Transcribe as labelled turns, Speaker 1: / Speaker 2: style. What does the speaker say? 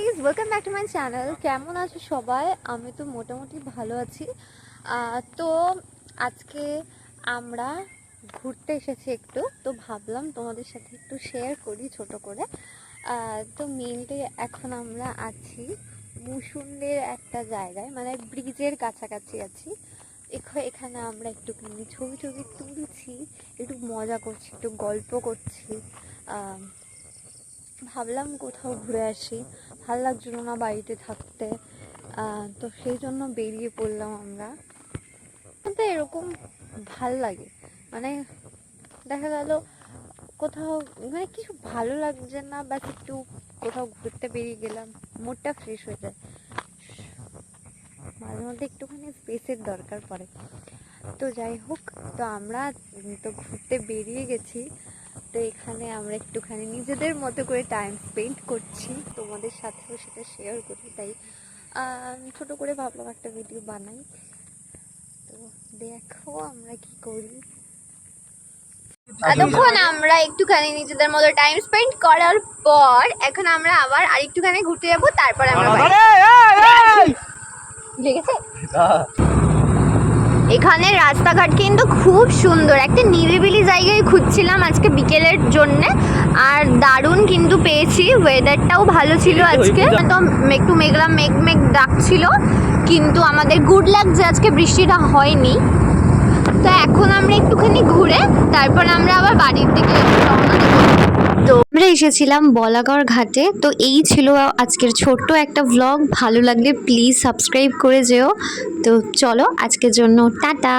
Speaker 1: Guys welcome back to my channel কেমন আছো সবাই? আমি তো মোটামুটি ভালো আছি। তো আজকে আমরা ঘুরতে এসেছি একটু। তো ভাবলাম তোমাদের সাথে একটু শেয়ার করি ছোট করে। তো মেনলি এখন আমরা আছি মুসুন্দের একটা জায়গায় মানে ব্রিজের কাছাকাছি আছি। এখ- এখানে আমরা একটুখানি ছবি টবি তুলছি, একটু মজা করছি, একটু গল্প করছি। ভাবলাম কোথাও ঘুরে আসি। ভালো লাগছিল না বাড়িতে থাকতে। তো সেই জন্য বেরিয়ে পড়লাম আমরা। তো এরকম ভালো লাগে। মানে দেখা গেল কোথাও মানে কিছু ভালো লাগছে না, ব্যাস একটু কোথাও ঘুরতে বেরিয়ে গেলাম। মুডটা ফ্রেশ হয়ে যায়। মাঝে মধ্যে একটুখানি স্পেসের দরকার পড়ে। তো যাই হোক, তো আমরা তো ঘুরতে বেরিয়ে গেছি। তো এখানে আমরা একটুখানি নিজেদের মতো করে টাইম স্পেন্ড করছি। তোমাদের সাথেও সেটা শেয়ার করি তাই ছোট করে ভাবলাম একটা ভিডিও বানাই। তো দেখো আমরা কি করি। এতক্ষণ আমরা একটুখানি নিজেদের মতো টাইম স্পেন্ড করার পর এখন আমরা আবার আরেকটুখানি ঘুরতে যাব তারপর আমরা লেগেছে? এখানে রাস্তাঘাট কিন্তু খুব সুন্দর। একটা নিরিবিলি জায়গায় খুঁজছিলাম আজকে বিকেলের জন্য। আর দারুণ কিন্তু পেয়েছি। ওয়েদারটাও ভালো ছিল আজকে। তো একটু মেঘলা মেঘ মেঘ ডাকছিল। কিন্তু আমাদের গুড লাক যে আজকে বৃষ্টিটা হয়নি। তো এখন আমরা একটুখানি ঘুরে তারপর আমরা আবার বাড়ির দিকে রওনা দেবো। এসেছিলাম বলাগড় ঘাটে। তো এই ছিল আজকের ছোট্ট একটা ভ্লগ ভালো লাগলে প্লিজ সাবস্ক্রাইব করে যেও। তো চলো আজকের জন্য টাটা।